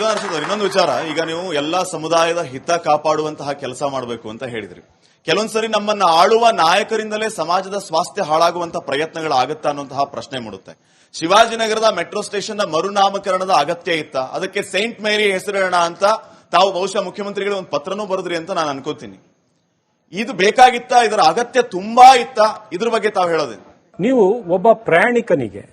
ಅನ್ಸುತ್ತೆ ಇನ್ನೊಂದು ವಿಚಾರ. ಈಗ ನೀವು ಎಲ್ಲಾ ಸಮುದಾಯದ ಹಿತ ಕಾಪಾಡುವಂತಹ ಕೆಲಸ ಮಾಡಬೇಕು ಅಂತ ಹೇಳಿದ್ರಿ. ಕೆಲವೊಂದ್ಸರಿ ನಮ್ಮನ್ನ ಆಳುವ ನಾಯಕರಿಂದಲೇ ಸಮಾಜದ ಸ್ವಾಸ್ಥ್ಯ ಹಾಳಾಗುವಂತಹ ಪ್ರಯತ್ನಗಳಾಗುತ್ತಾ ಅನ್ನುವಂತಹ ಪ್ರಶ್ನೆ ಮೂಡುತ್ತೆ. ಶಿವಾಜಿನಗರದ ಮೆಟ್ರೋ ಸ್ಟೇಷನ್ನ ಮರುನಾಮಕರಣದ ಅಗತ್ಯ ಇತ್ತ? ಅದಕ್ಕೆ ಸೈಂಟ್ ಮೇರಿ ಹೆಸರಿಡೋಣ ಅಂತ ತಾವು ಬಹುಶಃ ಮುಖ್ಯಮಂತ್ರಿಗಳು ಒಂದು ಪತ್ರನೂ ಬರೆದ್ರಿ ಅಂತ ನಾನು ಅನ್ಕೋತೀನಿ. ಇದು ಬೇಕಾಗಿತ್ತ? ಇದರ ಅಗತ್ಯ ತುಂಬಾ ಇತ್ತ? ಇದ್ರ ಬಗ್ಗೆ ತಾವು ಹೇಳೋದೇನು? ನೀವು ಒಬ್ಬ ಪ್ರಯಾಣಿಕನಿಗೆ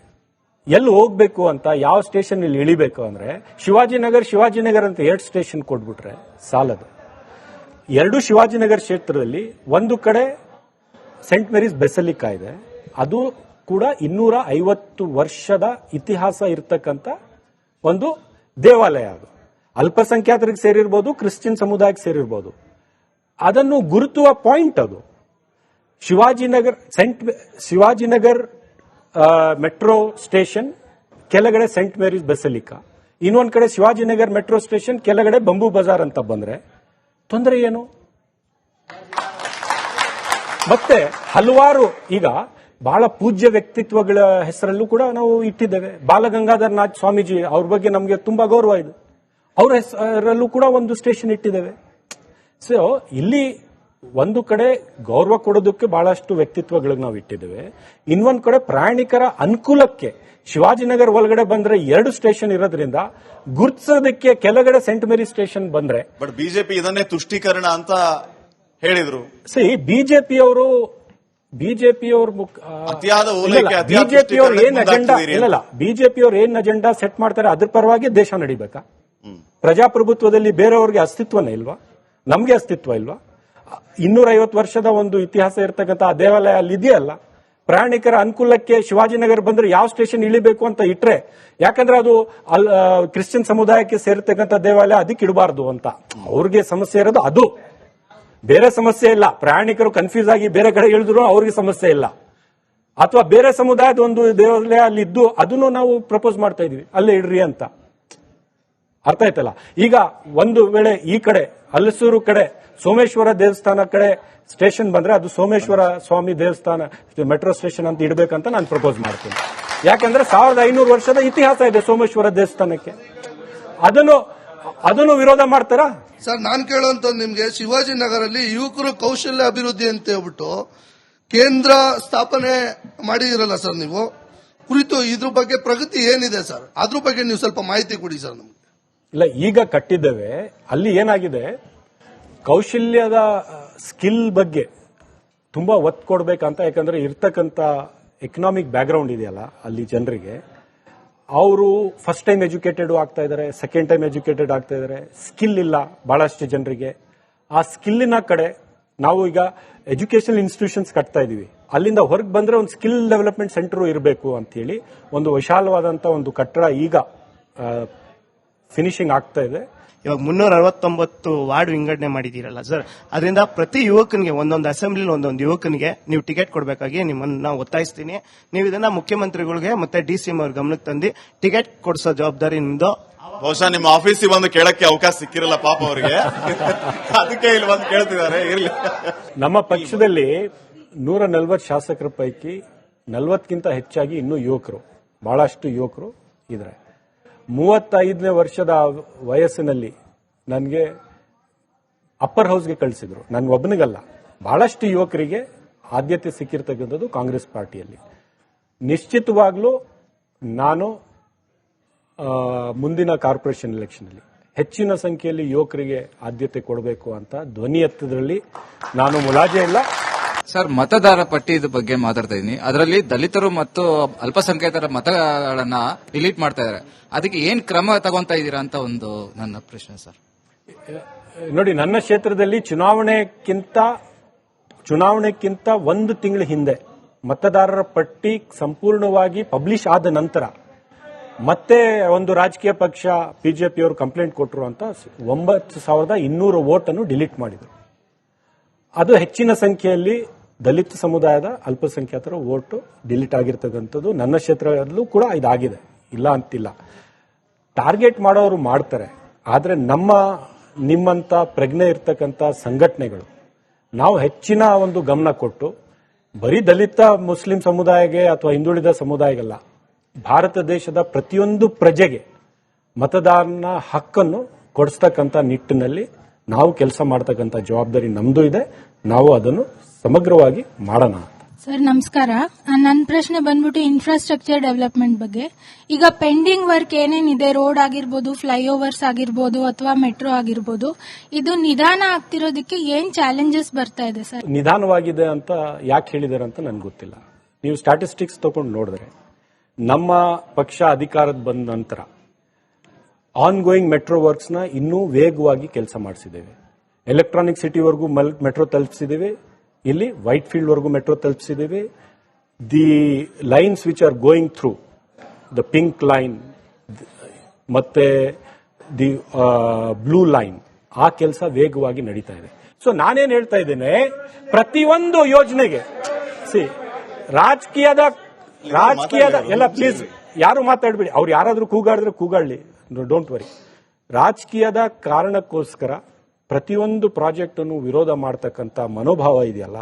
ಎಲ್ಲಿ ಹೋಗ್ಬೇಕು ಅಂತ ಯಾವ ಸ್ಟೇಷನ್ ಇಲ್ಲಿ ಇಳಿಬೇಕು ಅಂದ್ರೆ ಶಿವಾಜಿನಗರ್ ಶಿವಾಜಿನಗರ್ ಅಂತ ಎರಡು ಸ್ಟೇಷನ್ ಕೊಟ್ಬಿಟ್ರೆ ಸಾಲದು. ಎರಡು ಶಿವಾಜಿನಗರ್ ಕ್ಷೇತ್ರದಲ್ಲಿ ಒಂದು ಕಡೆ ಸೆಂಟ್ ಮೇರೀಸ್ ಬೆಸಲಿಕಾ ಇದೆ. ಅದು ಕೂಡ ಇನ್ನೂರ ಐವತ್ತು ವರ್ಷದ ಇತಿಹಾಸ ಇರತಕ್ಕಂತ ಒಂದು ದೇವಾಲಯ ಅದು. ಅಲ್ಪಸಂಖ್ಯಾತರಿಗೆ ಸೇರಿರ್ಬೋದು, ಕ್ರಿಶ್ಚಿಯನ್ ಸಮುದಾಯಕ್ಕೆ ಸೇರಿರ್ಬೋದು. ಅದನ್ನು ಗುರುತುವ ಪಾಯಿಂಟ್ ಅದು. Shivajinagar Saint Shivajinagar metro station, ಕೆಳಗಡೆ ಸೆಂಟ್ ಮೇರೀಸ್ ಬೆಸಲಿಕಾ ಇನ್ನೊಂದು ಕಡೆ ಶಿವಾಜಿನಗರ್ ಮೆಟ್ರೋ ಸ್ಟೇಷನ್, ಕೆಳಗಡೆ ಬಂಬು ಬಜಾರ್ ಅಂತ ಬಂದ್ರೆ ತೊಂದರೆ ಏನು? ಮತ್ತೆ ಹಲವಾರು ಈಗ ಬಹಳ ಪೂಜ್ಯ ವ್ಯಕ್ತಿತ್ವಗಳ ಹೆಸರಲ್ಲೂ ಕೂಡ ನಾವು ಇಟ್ಟಿದ್ದೇವೆ. ಬಾಲಗಂಗಾಧರನಾಥ್ ಸ್ವಾಮೀಜಿ ಅವ್ರ ಬಗ್ಗೆ ನಮಗೆ ತುಂಬಾ ಗೌರವ ಇದೆ. ಅವ್ರ ಹೆಸರಲ್ಲೂ ಕೂಡ ಒಂದು ಸ್ಟೇಷನ್ ಇಟ್ಟಿದ್ದೇವೆ. ಸೊ ಇಲ್ಲಿ ಒಂದು ಕಡೆ ಗೌರವ ಕೊಡೋದಕ್ಕೆ ಬಹಳಷ್ಟು ವ್ಯಕ್ತಿತ್ವಗಳಿಗೆ ನಾವು ಇಟ್ಟಿದ್ದೇವೆ. ಇನ್ನೊಂದು ಕಡೆ ಪ್ರಯಾಣಿಕರ ಅನುಕೂಲಕ್ಕೆ ಶಿವಾಜಿನಗರ್ ಒಳಗಡೆ ಬಂದ್ರೆ ಎರಡು ಸ್ಟೇಷನ್ ಇರೋದ್ರಿಂದ ಗುರ್ತಿಸೋದಕ್ಕೆ ಕೆಲಗಡೆ ಸೆಂಟ್ ಮೇರಿ ಸ್ಟೇಷನ್ ಬಂದ್ರೆ ಬಟ್ ಬಿಜೆಪಿ ಇದನ್ನೇ ತುಷ್ಟೀಕರಣ ಅಂತ ಹೇಳಿದ್ರು. ಸಿ ಬಿಜೆಪಿಯವರು ಬಿಜೆಪಿಯವ್ರ ಬಿಜೆಪಿಯವ್ರು ಏನ್ ಅಜೆಂಡಾ ಇಲ್ಲಲ್ಲ ಇಲ್ಲ ಬಿಜೆಪಿಯವ್ರು ಏನ್ ಅಜೆಂಡಾ ಸೆಟ್ ಮಾಡ್ತಾರೆ ಅದ್ರ ಪರವಾಗಿ ದೇಶ ನಡಿಬೇಕಾ? ಪ್ರಜಾಪ್ರಭುತ್ವದಲ್ಲಿ ಬೇರೆಯವ್ರಿಗೆ ಅಸ್ತಿತ್ವನೇ ಇಲ್ವಾ? ನಮ್ಗೆ ಅಸ್ತಿತ್ವ ಇಲ್ವಾ? ಇನ್ನೂರ ಐವತ್ತು ವರ್ಷದ ಒಂದು ಇತಿಹಾಸ ಇರತಕ್ಕಂಥ ಆ ದೇವಾಲಯ ಅಲ್ಲಿ ಇದೆಯಲ್ಲ, ಪ್ರಯಾಣಿಕರ ಅನುಕೂಲಕ್ಕೆ ಶಿವಾಜಿನಗರ ಬಂದ್ರೆ ಯಾವ ಸ್ಟೇಷನ್ ಇಳಿಬೇಕು ಅಂತ ಇಟ್ಟರೆ ಯಾಕಂದ್ರೆ ಅದು ಅಲ್ ಕ್ರಿಶ್ಚಿಯನ್ ಸಮುದಾಯಕ್ಕೆ ಸೇರಿರ್ತಕ್ಕಂಥ ದೇವಾಲಯ ಅದಕ್ಕೆ ಇಡಬಾರ್ದು ಅಂತ. ಅವ್ರಿಗೆ ಸಮಸ್ಯೆ ಇರೋದು ಅದು. ಬೇರೆ ಸಮಸ್ಯೆ ಇಲ್ಲ. ಪ್ರಯಾಣಿಕರು ಕನ್ಫ್ಯೂಸ್ ಆಗಿ ಬೇರೆ ಕಡೆ ಇಳಿದ್ರು ಅವ್ರಿಗೆ ಸಮಸ್ಯೆ ಇಲ್ಲ. ಅಥವಾ ಬೇರೆ ಸಮುದಾಯದ ಒಂದು ದೇವಾಲಯ ಅಲ್ಲಿ ಇದ್ದು ಅದನ್ನು ನಾವು ಪ್ರಪೋಸ್ ಮಾಡ್ತಾ ಇದೀವಿ. ಅಲ್ಲೇ ಇಡ್ರಿ ಅಂತ. ಅರ್ಥ ಆಯ್ತಲ್ಲ? ಈಗ ಒಂದು ವೇಳೆ ಈ ಕಡೆ, ಹಲಸೂರು ಕಡೆ, ಸೋಮೇಶ್ವರ ದೇವಸ್ಥಾನ ಕಡೆ ಸ್ಟೇಷನ್ ಬಂದ್ರೆ ಅದು ಸೋಮೇಶ್ವರ ಸ್ವಾಮಿ ದೇವಸ್ಥಾನ ಮೆಟ್ರೋ ಸ್ಟೇಷನ್ ಅಂತ ಇಡಬೇಕಂತ ನಾನು ಪ್ರಪೋಸ್ ಮಾಡ್ತೀನಿ. ಯಾಕಂದ್ರೆ ಸಾವಿರದ ಐನೂರು ವರ್ಷದ ಇತಿಹಾಸ ಇದೆ ಸೋಮೇಶ್ವರ ದೇವಸ್ಥಾನಕ್ಕೆ. ಅದನ್ನು ಅದನ್ನು ವಿರೋಧ ಮಾಡ್ತಾರಾ? ಸರ್, ನಾನು ಕೇಳುವಂತದ್ದು ನಿಮ್ಗೆ ಶಿವಾಜಿನಗರಲ್ಲಿ ಯುವಕರು ಕೌಶಲ್ಯ ಅಭಿವೃದ್ಧಿ ಅಂತ ಹೇಳ್ಬಿಟ್ಟು ಕೇಂದ್ರ ಸ್ಥಾಪನೆ ಮಾಡಿದಿರಲ್ಲ ಸರ್ ನೀವು? ಕುರಿತು ಇದ್ರ ಬಗ್ಗೆ ಪ್ರಗತಿ ಏನಿದೆ ಸರ್? ಅದ್ರ ಬಗ್ಗೆ ನೀವು ಸ್ವಲ್ಪ ಮಾಹಿತಿ ಕೊಡಿ ಸರ್ ನಮ್ಗೆ. ಇಲ್ಲ, ಈಗ ಕಟ್ಟಿದ್ದೇವೆ. ಅಲ್ಲಿ ಏನಾಗಿದೆ? ಕೌಶಲ್ಯದ ಸ್ಕಿಲ್ ಬಗ್ಗೆ ತುಂಬಾ ಒತ್ತು ಕೊಡ್ಬೇಕಂತ, ಯಾಕಂದ್ರೆ ಇರ್ತಕ್ಕಂಥ ಎಕನಾಮಿಕ್ ಬ್ಯಾಕ್ಗ್ರೌಂಡ್ ಇದೆಯಲ್ಲ, ಅಲ್ಲಿ ಜನರಿಗೆ. ಅವರು ಫಸ್ಟ್ ಟೈಮ್ ಎಜುಕೇಟೆಡ್ ಆಗ್ತಾ ಇದ್ದಾರೆ ಸೆಕೆಂಡ್ ಟೈಮ್ ಎಜುಕೇಟೆಡ್ ಆಗ್ತಾ ಇದ್ದಾರೆ. ಸ್ಕಿಲ್ ಇಲ್ಲ ಬಹಳಷ್ಟು ಜನರಿಗೆ. ಆ ಸ್ಕಿಲ್ಲಿನ ಕಡೆ ನಾವು ಈಗ ಎಜುಕೇಶನಲ್ ಇನ್ಸ್ಟಿಟ್ಯೂಷನ್ಸ್ ಕಟ್ತಾ ಇದೀವಿ. ಅಲ್ಲಿಂದ ಹೊರಗೆ ಬಂದ್ರೆ ಒಂದು ಸ್ಕಿಲ್ ಡೆವಲಪ್ಮೆಂಟ್ ಸೆಂಟರ್ ಇರಬೇಕು ಅಂತ ಹೇಳಿ ಒಂದು ವಿಶಾಲವಾದಂತ ಒಂದು ಕಟ್ಟಡ ಈಗ ಫಿನಿಶಿಂಗ್ ಆಗ್ತಾ ಇದೆ. ಇವಾಗ ಮುನ್ನೂರ ಅರವತ್ತೊಂಬತ್ತು ವಾರ್ಡ್ ವಿಂಗಡಣೆ ಮಾಡಿದ್ದೀರಲ್ಲ ಸರ್ ಅದರಿಂದ ಪ್ರತಿ ಯುವಕನಿಗೆ ಒಂದೊಂದು ಅಸೆಂಬ್ಲಿ ಒಂದೊಂದು ಯುವಕನಿಗೆ ನೀವು ಟಿಕೆಟ್ ಕೊಡಬೇಕಾಗಿ ನಿಮ್ಮನ್ನ ನಾವು ಒತ್ತಾಯಿಸ್ತೀನಿ. ನೀವು ಇದನ್ನ ಮುಖ್ಯಮಂತ್ರಿಗಳಿಗೆ ಮತ್ತೆ ಡಿ ಸಿ ಅವ್ರ ಗಮನಕ್ಕೆ ತಂದು ಟಿಕೆಟ್ ಕೊಡಿಸೋ ಜವಾಬ್ದಾರಿ ನಿಮ್ದು ಬಹುಶಃ ನಿಮ್ಮ ಆಫೀಸಿಗೆ ಬಂದು ಕೇಳಕ್ಕೆ ಅವಕಾಶ ಸಿಕ್ಕಿರಲ್ಲ ಪಾಪ ಅವರಿಗೆ. ಅದಕ್ಕೆ ಇಲ್ಲಿ ಬಂದು ಕೇಳ್ತಿದ್ದಾರೆ ಇರಲಿ. ನಮ್ಮ ಪಕ್ಷದಲ್ಲಿ ನೂರ ನಲವತ್ತು ಶಾಸಕರ ಪೈಕಿ ನಲವತ್ತಕ್ಕಿಂತ ಹೆಚ್ಚಾಗಿ ಇನ್ನೂ ಯುವಕರು ಬಹಳಷ್ಟು ಯುವಕರು ಇದ್ದಾರೆ. ಮೂವತ್ತೈದನೇ ವರ್ಷದ ವಯಸ್ಸಿನಲ್ಲಿ ನನಗೆ ಅಪ್ಪರ್ ಹೌಸ್ಗೆ ಕಳಿಸಿದ್ರು. ನನ್ನ ಒಬ್ಬನಿಗಲ್ಲ ಬಹಳಷ್ಟು ಯುವಕರಿಗೆ ಆದ್ಯತೆ ಸಿಕ್ಕಿರ್ತಕ್ಕಂಥದ್ದು ಕಾಂಗ್ರೆಸ್ ಪಾರ್ಟಿಯಲ್ಲಿ. ನಿಶ್ಚಿತವಾಗ್ಲೂ ನಾನು ಮುಂದಿನ ಕಾರ್ಪೊರೇಷನ್ ಎಲೆಕ್ಷನ್ನಲ್ಲಿ ಹೆಚ್ಚಿನ ಸಂಖ್ಯೆಯಲ್ಲಿ ಯುವಕರಿಗೆ ಆದ್ಯತೆ ಕೊಡಬೇಕು ಅಂತ ಧ್ವನಿ ಎತ್ತದ್ರಲ್ಲಿ ನಾನು ಮುಲಾಜೆ ಇಲ್ಲ. ಸರ್, ಮತದಾರ ಪಟ್ಟಿದ ಬಗ್ಗೆ ಮಾತಾಡ್ತಾ ಇದೀನಿ. ಅದರಲ್ಲಿ ದಲಿತರು ಮತ್ತು ಅಲ್ಪಸಂಖ್ಯಾತರ ಮತಗಳನ್ನ ಡಿಲೀಟ್ ಮಾಡ್ತಾ ಇದಾರೆ. ಅದಕ್ಕೆ ಏನ್ ಕ್ರಮ ತಗೊಂತಾ ಇದ್ದೀರಾ ಅಂತ ಒಂದು ನನ್ನ ಪ್ರಶ್ನೆ, ಸರ್. ನೋಡಿ, ನನ್ನ ಕ್ಷೇತ್ರದಲ್ಲಿ ಚುನಾವಣೆಕ್ಕಿಂತ ಚುನಾವಣೆಕ್ಕಿಂತ ಒಂದು ತಿಂಗಳ ಹಿಂದೆ ಮತದಾರರ ಪಟ್ಟಿ ಸಂಪೂರ್ಣವಾಗಿ ಪಬ್ಲಿಷ್ ಆದ ನಂತರ ಮತ್ತೆ ಒಂದು ರಾಜಕೀಯ ಪಕ್ಷ ಬಿಜೆಪಿಯವರು ಕಂಪ್ಲೇಂಟ್ ಕೊಟ್ಟರು ಅಂತ ಒಂಬತ್ತು ಸಾವಿರದ ಇನ್ನೂರು ವೋಟ್ ಅನ್ನು ಡಿಲೀಟ್ ಮಾಡಿದರು. ಅದು ಹೆಚ್ಚಿನ ಸಂಖ್ಯೆಯಲ್ಲಿ ದಲಿತ ಸಮುದಾಯದ ಅಲ್ಪಸಂಖ್ಯಾತರ ವೋಟ್ ಡಿಲೀಟ್ ಆಗಿರ್ತಕ್ಕಂಥದ್ದು ನನ್ನ ಕ್ಷೇತ್ರದಲ್ಲೂ ಕೂಡ ಇದಾಗಿದೆ. ಇಲ್ಲ ಅಂತಿಲ್ಲ. ಟಾರ್ಗೆಟ್ ಮಾಡೋರು ಮಾಡ್ತಾರೆ. ಆದರೆ ನಮ್ಮ ನಿಮ್ಮಂಥ ಪ್ರಜ್ಞೆ ಇರ್ತಕ್ಕಂಥ ಸಂಘಟನೆಗಳು, ನಾವು ಹೆಚ್ಚಿನ ಒಂದು ಗಮನ ಕೊಟ್ಟು, ಬರೀ ದಲಿತ ಮುಸ್ಲಿಂ ಸಮುದಾಯಕ್ಕೆ ಅಥವಾ ಹಿಂದುಳಿದ ಸಮುದಾಯಗಲ್ಲ, ಭಾರತ ದೇಶದ ಪ್ರತಿಯೊಂದು ಪ್ರಜೆಗೆ ಮತದಾನ ಹಕ್ಕನ್ನು ಕೊಡಿಸ್ತಕ್ಕಂಥ ನಿಟ್ಟಿನಲ್ಲಿ ನಾವು ಕೆಲಸ ಮಾಡ್ತಕ್ಕಂಥ ಜವಾಬ್ದಾರಿ ನಮ್ಮದು ಇದೆ. ನಾವು ಅದನ್ನು ಸಮಗ್ರವಾಗಿ ಮಾಡೋಣ ಸರ್ ನಮಸ್ಕಾರ. ನನ್ನ ಪ್ರಶ್ನೆ ಬಂದ್ಬಿಟ್ಟು ಇನ್ಫ್ರಾಸ್ಟ್ರಕ್ಚರ್ ಡೆವಲಪ್ಮೆಂಟ್ ಬಗ್ಗೆ. ಈಗ ಪೆಂಡಿಂಗ್ ವರ್ಕ್ ಏನೇನಿದೆ? ರೋಡ್ ಆಗಿರ್ಬೋದು ಫ್ಲೈಓವರ್ಸ್ ಆಗಿರ್ಬೋದು ಅಥವಾ ಮೆಟ್ರೋ ಆಗಿರ್ಬೋದು ಇದು ನಿಧಾನ ಆಗ್ತಿರೋದಕ್ಕೆ ಏನ್ ಚಾಲೆಂಜಸ್ ಬರ್ತಾ ಇದೆ ಸರ್? ನಿಧಾನವಾಗಿದೆ ಅಂತ ಯಾಕೆ ಹೇಳಿದಾರೆ ಅಂತ ನನ್ಗೆ ಗೊತ್ತಿಲ್ಲ. ನೀವು ಸ್ಟಾಟಿಸ್ಟಿಕ್ಸ್ ತಗೊಂಡು ನೋಡಿದ್ರೆ ನಮ್ಮ ಪಕ್ಷ ಅಧಿಕಾರದ ಬಂದ ನಂತರ ಆನ್ ಗೋಯಿಂಗ್ ಮೆಟ್ರೋ ವರ್ಕ್ಸ್ನ ನ ಇನ್ನೂ ವೇಗವಾಗಿ ಕೆಲಸ ಮಾಡಿಸಿದ್ದೇವೆ. ಎಲೆಕ್ಟ್ರಾನಿಕ್ ಸಿಟಿವರೆಗೂ ಮೆಟ್ರೋ ತಲುಪಿಸಿದ್ದೇವೆ. ಇಲ್ಲಿ ವೈಟ್ ಫೀಲ್ಡ್ ವರೆಗೂ metro ತಲುಪಿಸಿದ್ದೇವೆ. The lines which are going through the pink line ಮತ್ತೆ ದಿ ಬ್ಲೂ ಲೈನ್ ಆ ಕೆಲಸ ವೇಗವಾಗಿ ನಡೀತಾ ಇದೆ. ಸೊ ನಾನೇನು ಹೇಳ್ತಾ ಇದ್ದೇನೆ, ಪ್ರತಿಯೊಂದು ಯೋಜನೆಗೆ ಸಿ ರಾಜಕೀಯದ ರಾಜಕೀಯದ, ಎಲ್ಲ ಪ್ಲೀಸ್ ಯಾರು ಮಾತಾಡ್ಬೇಡಿ, ಅವ್ರು ಯಾರಾದ್ರೂ ಕೂಗಾಡಿದ್ರೆ ಕೂಗಾಡ್ಲಿ ಡೋಂಟ್ ವರಿ ರಾಜಕೀಯದ ಕಾರಣಕ್ಕೋಸ್ಕರ ಪ್ರತಿಯೊಂದು ಪ್ರಾಜೆಕ್ಟ್ ಅನ್ನು ವಿರೋಧ ಮಾಡ್ತಕ್ಕಂಥ ಮನೋಭಾವ ಇದೆಯಲ್ಲ,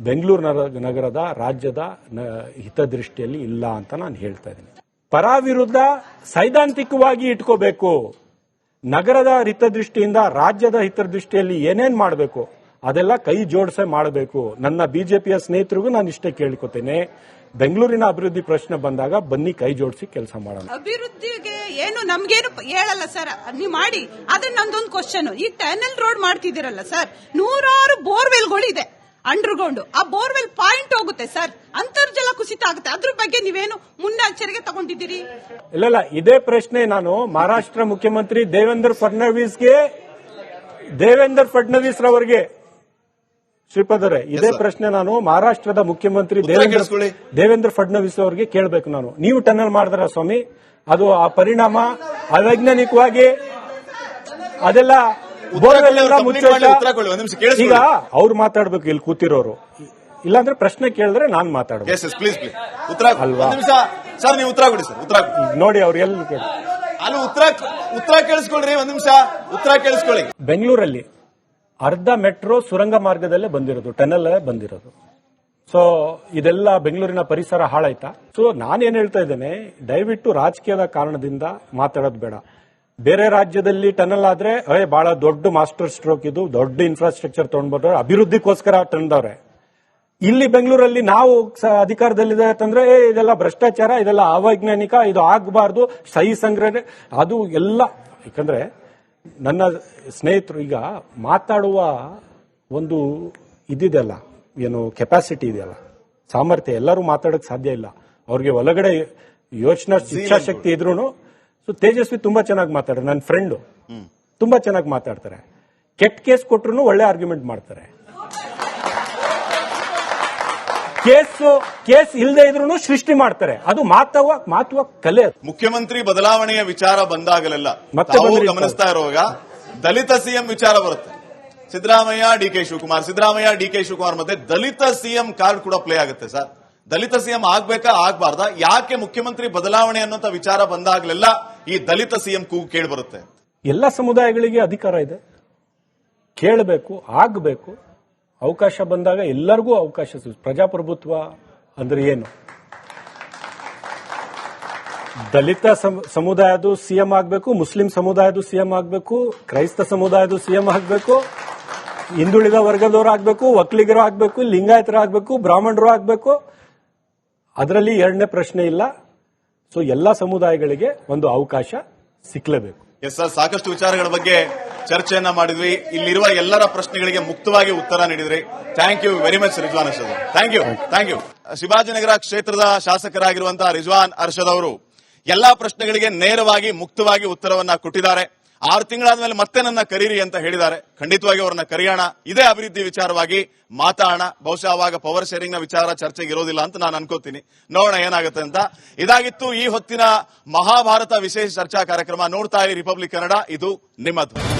ಬೆಂಗಳೂರು ನಗರದ, ರಾಜ್ಯದ ಹಿತದೃಷ್ಟಿಯಲ್ಲಿ ಇಲ್ಲ ಅಂತ ನಾನು ಹೇಳ್ತಾ ಇದ್ದೀನಿ. ಪರ ವಿರುದ್ಧ ಸೈದ್ಧಾಂತಿಕವಾಗಿ ಇಟ್ಕೋಬೇಕು. ನಗರದ ಹಿತದೃಷ್ಟಿಯಿಂದ ರಾಜ್ಯದ ಹಿತದೃಷ್ಟಿಯಲ್ಲಿ ಏನೇನ್ ಮಾಡಬೇಕು, ಅದೆಲ್ಲ ಕೈ ಜೋಡಿಸೇ ಮಾಡಬೇಕು. ನನ್ನ ಬಿಜೆಪಿಯ ಸ್ನೇಹಿತರಿಗೂ ನಾನು ಇಷ್ಟೇ ಕೇಳ್ಕೊತೇನೆ. ಬೆಂಗಳೂರಿನ ಅಭಿವೃದ್ಧಿ ಪ್ರಶ್ನೆ ಬಂದಾಗ ಬನ್ನಿ ಕೈ ಜೋಡಿಸಿ ಕೆಲಸ ಮಾಡೋಣ. ಅಭಿವೃದ್ಧಿಗೆ ಏನು ನಮ್ಗೇನು ಹೇಳಲ್ಲ ಸರ್. ನೀವು ಮಾಡಿ. ಆದ್ರೆ ನಂದೊಂದು ಕ್ವಶನ್ ಈ ಟನಲ್ ರೋಡ್ ಮಾಡ್ತಿದ್ದೀರಲ್ಲ ಸರ್. ನೂರಾರು ಬೋರ್ವೆಲ್ಗಳು ಇದೆ ಅಂಡರ್ಗ್ರೌಂಡ್. ಆ ಬೋರ್ವೆಲ್ ಪಾಯಿಂಟ್ ಹೋಗುತ್ತೆ ಸರ್. ಅಂತರ್ಜಲ ಕುಸಿತ ಆಗುತ್ತೆ. ಅದ್ರ ಬಗ್ಗೆ ನೀವೇನು ಮುನ್ನೆಚ್ಚರಿಕೆ ತಗೊಂಡಿದ್ದೀರಿ? ಇಲ್ಲ ಇಲ್ಲ. ಇದೇ ಪ್ರಶ್ನೆ ನಾನು ಮಹಾರಾಷ್ಟ್ರ ಮುಖ್ಯಮಂತ್ರಿ ದೇವೇಂದ್ರ ಫಡ್ನವೀಸ್ಗೆ ದೇವೇಂದ್ರ ಫಡ್ನವೀಸ್ ರವರಿಗೆ ಶ್ರೀಪದರೇ ಇದೇ ಪ್ರಶ್ನೆ ನಾನು ಮಹಾರಾಷ್ಟ್ರದ ಮುಖ್ಯಮಂತ್ರಿ ದೇವೇಂದ್ರ ದೇವೇಂದ್ರ ಫಡ್ನವೀಸ್ ಅವರಿಗೆ ಕೇಳಬೇಕು ನಾನು. ನೀವು ಟನಲ್ ಮಾಡಿದ್ರ ಸ್ವಾಮಿ? ಅದು ಆ ಪರಿಣಾಮ ಅವೈಜ್ಞಾನಿಕವಾಗಿ ಅದೆಲ್ಲ. ಈಗ ಅವ್ರು ಮಾತಾಡ್ಬೇಕು ಇಲ್ಲಿ ಕೂತಿರೋರು. ಇಲ್ಲಾಂದ್ರೆ ಪ್ರಶ್ನೆ ಕೇಳಿದ್ರೆ ನಾನು ಮಾತಾಡ್ಬೇಕು. ಎಸ್ ಎಸ್ ಪ್ಲೀಸ್ ಪ್ಲೀಸ್ ಉತ್ತರ ಅಲ್ವಾ? ಸರ್ ನೀವು ಉತ್ತರ ಕೊಡಿ ಸರ್. ಉತ್ತರ ನೋಡಿ ಅವ್ರು ಎಲ್ಲಿ ಅಲ್ಲಿ ಉತ್ತರ ಉತ್ತರ ಕೇಳಿಸ್ಕೊಳ್ರಿ ಒಂದ್ ನಿಮಿಷ. ಉತ್ತರ ಕೇಳಿಸ್ಕೊಳ್ಳಿ. ಬೆಂಗಳೂರಲ್ಲಿ ಅರ್ಧ ಮೆಟ್ರೋ ಸುರಂಗ ಮಾರ್ಗದಲ್ಲೇ ಬಂದಿರೋದು ಟನಲ್ ಬಂದಿರೋದು. ಸೊ ಇದೆಲ್ಲ ಬೆಂಗಳೂರಿನ ಪರಿಸರ ಹಾಳಾಯ್ತಾ? ಸೊ ನಾನೇನ್ ಹೇಳ್ತಾ ಇದ್ದೇನೆ, ದಯವಿಟ್ಟು ರಾಜಕೀಯದ ಕಾರಣದಿಂದ ಮಾತಾಡೋದು ಬೇಡ. ಬೇರೆ ರಾಜ್ಯದಲ್ಲಿ ಟನಲ್ ಆದ್ರೆ ಅಯ್ಯ ಬಹಳ ದೊಡ್ಡ ಮಾಸ್ಟರ್ ಸ್ಟ್ರೋಕ್ ಇದು, ದೊಡ್ಡ ಇನ್ಫ್ರಾಸ್ಟ್ರಕ್ಚರ್ ತಗೊಂಡ್ಬಂದ್ರೆ ಅಭಿವೃದ್ಧಿಗೋಸ್ಕರ ತಂದವ್ರೆ ಇಲ್ಲಿ ಬೆಂಗಳೂರಲ್ಲಿ ನಾವು ಅಧಿಕಾರದಲ್ಲಿದೆ ಅಂತಂದ್ರೆ ಇದೆಲ್ಲ ಭ್ರಷ್ಟಾಚಾರ, ಇದೆಲ್ಲ ಅವೈಜ್ಞಾನಿಕ, ಇದು ಆಗಬಾರ್ದು, ಸಹಿ ಸಂಗ್ರಹಣೆ, ಅದು ಎಲ್ಲ, ಯಾಕಂದ್ರೆ ನನ್ನ ಸ್ನೇಹಿತರು ಈಗ ಮಾತಾಡುವ ಒಂದು ಇದಿದೆಯಲ್ಲ ಏನು ಕೆಪಾಸಿಟಿ ಇದೆಯಲ್ಲ ಸಾಮರ್ಥ್ಯ ಎಲ್ಲರೂ ಮಾತಾಡಕ್ ಸಾಧ್ಯ ಇಲ್ಲ. ಅವ್ರಿಗೆ ಒಳಗಡೆ ಯೋಚನಾ ಇಚ್ಛಾಶಕ್ತಿ ಇದ್ರು ಸೊ ತೇಜಸ್ವಿ ತುಂಬಾ ಚೆನ್ನಾಗಿ ಮಾತಾಡ್ತಾರೆ ನನ್ನ ಫ್ರೆಂಡು ತುಂಬಾ ಚೆನ್ನಾಗಿ ಮಾತಾಡ್ತಾರೆ. ಕೆಟ್ಟ ಕೇಸ್ ಕೊಟ್ರು ಒಳ್ಳೆ ಆರ್ಗ್ಯುಮೆಂಟ್ ಮಾಡ್ತಾರೆ. ಕೇಸ್ ಕೇಸ್ ಇಲ್ಲದೆ ಇದ್ರು ಸೃಷ್ಟಿ ಮಾಡ್ತಾರೆ. ಅದು ಮಾತವ ಮಾತುವ ಕಲೆ ಮುಖ್ಯಮಂತ್ರಿ ಬದಲಾವಣೆಯ ವಿಚಾರ ಬಂದಾಗಲೆಲ್ಲ ಗಮನಿಸ್ತಾ ಇರುವಾಗ ದಲಿತ ಸಿಎಂ ವಿಚಾರ ಬರುತ್ತೆ. Siddaramaiah D K Shivakumar. Siddaramaiah D K Shivakumar ಮತ್ತೆ ದಲಿತ ಸಿಎಂ ಕಾರ್ಡ್ ಕೂಡ ಪ್ಲೇ ಆಗುತ್ತೆ ಸರ್. ದಲಿತ ಸಿಎಂ ಆಗ್ಬೇಕಾ ಆಗ್ಬಾರ್ದ? ಯಾಕೆ ಮುಖ್ಯಮಂತ್ರಿ ಬದಲಾವಣೆ ಅನ್ನೋ ವಿಚಾರ ಬಂದಾಗಲೆಲ್ಲ ಈ ದಲಿತ ಸಿಎಂ ಕೂಗು ಕೇಳಿ ಬರುತ್ತೆ ಎಲ್ಲ ಸಮುದಾಯಗಳಿಗೆ ಅಧಿಕಾರ ಇದೆ. ಕೇಳಬೇಕು ಆಗಬೇಕು. ಅವಕಾಶ ಬಂದಾಗ ಎಲ್ಲರಿಗೂ ಅವಕಾಶ ಸಿಗುತ್ತೆ. ಪ್ರಜಾಪ್ರಭುತ್ವ ಅಂದ್ರೆ ಏನು? ದಲಿತ ಸಮುದಾಯದ ಸಿಎಂ ಆಗಬೇಕು, ಮುಸ್ಲಿಂ ಸಮುದಾಯದ ಸಿಎಂ ಆಗಬೇಕು, ಕ್ರೈಸ್ತ ಸಮುದಾಯದ ಸಿಎಂ ಆಗಬೇಕು, ಹಿಂದುಳಿದ ವರ್ಗದವರು ಆಗಬೇಕು ಒಕ್ಕಲಿಗರು ಆಗಬೇಕು, ಲಿಂಗಾಯತರು ಆಗಬೇಕು, ಬ್ರಾಹ್ಮಣರು ಆಗಬೇಕು. ಅದರಲ್ಲಿ ಎರಡನೇ ಪ್ರಶ್ನೆ ಇಲ್ಲ. ಸೊ ಎಲ್ಲ ಸಮುದಾಯಗಳಿಗೆ ಒಂದು ಅವಕಾಶ ಸಿಕ್ಕಲೇಬೇಕು ಎಸ್ ಸರ್ ಸಾಕಷ್ಟು ವಿಚಾರಗಳ ಬಗ್ಗೆ ಚರ್ಚೆಯನ್ನ ಮಾಡಿದ್ವಿ. ಇಲ್ಲಿರುವ ಎಲ್ಲರ ಪ್ರಶ್ನೆಗಳಿಗೆ ಮುಕ್ತವಾಗಿ ಉತ್ತರ ನೀಡಿದ್ರಿ. Thank you very much Rizwan Arshad thank you thank you Shivajinagar ಕ್ಷೇತ್ರದ ಶಾಸಕರಾಗಿರುವಂತಹ ರಿಜ್ವಾನ್ ಅರ್ಷದ್ ಅವರು ಎಲ್ಲಾ ಪ್ರಶ್ನೆಗಳಿಗೆ ನೇರವಾಗಿ ಮುಕ್ತವಾಗಿ ಉತ್ತರವನ್ನ ಕೊಟ್ಟಿದ್ದಾರೆ. ಆರು ತಿಂಗಳಾದ್ಮೇಲೆ ಮತ್ತೆ ನನ್ನ ಕರೀರಿ ಅಂತ ಹೇಳಿದ್ದಾರೆ. ಖಂಡಿತವಾಗಿ ಅವರನ್ನ ಕರೆಯೋಣ. ಇದೇ ಅಭಿವೃದ್ಧಿ ವಿಚಾರವಾಗಿ ಮಾತಾಡೋಣ. ಬಹುಶಃ ಅವಾಗ ಪವರ್ ಶೇರಿಂಗ್ನ ವಿಚಾರ ಚರ್ಚೆಗೆ ಇರೋದಿಲ್ಲ ಅಂತ ನಾನು ಅನ್ಕೋತೀನಿ. ನೋಡೋಣ ಏನಾಗುತ್ತೆ ಅಂತ. ಇದಾಗಿತ್ತು ಈ ಹೊತ್ತಿನ ಮಹಾಭಾರತ ವಿಶೇಷ ಚರ್ಚಾ ಕಾರ್ಯಕ್ರಮ ನೋಡ್ತಾ ಇರಿ ರಿಪಬ್ಲಿಕ್ ಕನ್ನಡ ಇದು ನಿಮ್ಮದು.